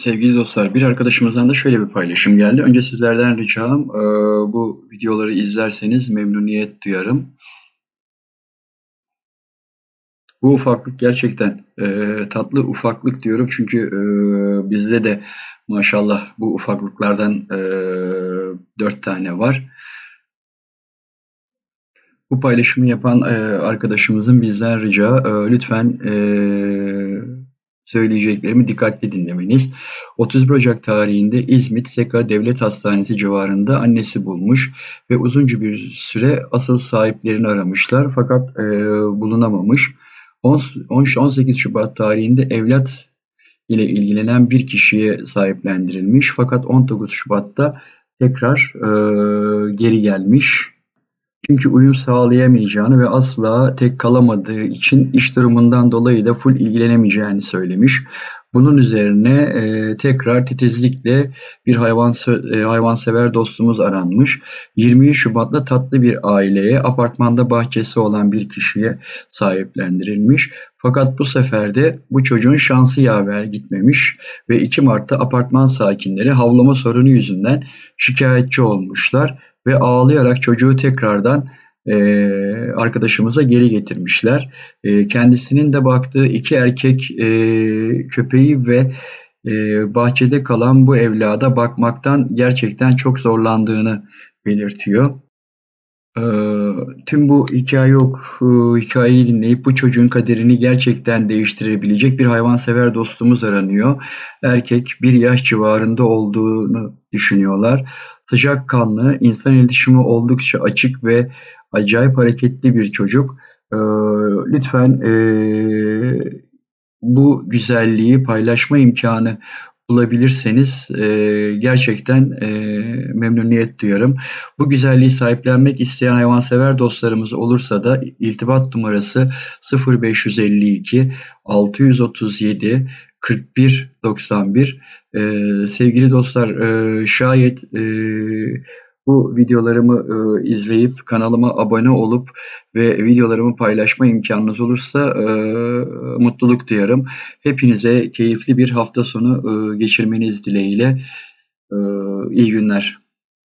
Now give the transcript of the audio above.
Sevgili dostlar, bir arkadaşımızdan da şöyle bir paylaşım geldi. Önce sizlerden ricam e, bu videoları izlerseniz memnuniyet duyarım. Bu ufaklık gerçekten e, tatlı ufaklık diyorum çünkü e, bizde de maşallah bu ufaklıklardan dört tane var. Bu paylaşımı yapan arkadaşımızın bizden rica lütfen söyleyeceklerimi dikkatli dinlemeniz. 31 Ocak tarihinde İzmit Seka Devlet Hastanesi civarında annesi bulmuş ve uzunca bir süre asıl sahiplerini aramışlar fakat e, bulunamamış. 18 Şubat tarihinde evlat ile ilgilenen bir kişiye sahiplendirilmiş fakat 19 Şubat'ta tekrar e, geri gelmiş. Çünkü uyum sağlayamayacağını ve asla tek kalamadığı için iş durumundan dolayı da full ilgilenemeyeceğini söylemiş. Bunun üzerine e, tekrar titizlikle bir hayvan e, hayvansever dostumuz aranmış. 20 Şubat'ta tatlı bir aileye, apartmanda bahçesi olan bir kişiye sahiplendirilmiş. Fakat bu sefer de bu çocuğun şansı yaver gitmemiş ve 2 Mart'ta apartman sakinleri havlama sorunu yüzünden şikayetçi olmuşlar ve ağlayarak çocuğu tekrardan e, arkadaşımıza geri getirmişler. E, kendisinin de baktığı iki erkek e, köpeği ve e, bahçede kalan bu evlada bakmaktan gerçekten çok zorlandığını belirtiyor. E, tüm bu hikaye ok, hikayeyi dinleyip bu çocuğun kaderini gerçekten değiştirebilecek bir hayvansever dostumuz aranıyor. Erkek bir yaş civarında olduğunu düşünüyorlar. Sıcakkanlı, insan iletişimi oldukça açık ve acayip hareketli bir çocuk. Ee, lütfen e, bu güzelliği paylaşma imkanı bulabilirseniz e, gerçekten e, memnuniyet duyarım. Bu güzelliği sahiplenmek isteyen hayvansever dostlarımız olursa da iltibat numarası 0552 637 4191 ee, sevgili dostlar e, şayet e, bu videolarımı e, izleyip kanalıma abone olup ve videolarımı paylaşma imkanınız olursa e, mutluluk duyarım. Hepinize keyifli bir hafta sonu e, geçirmeniz dileğiyle e, iyi günler.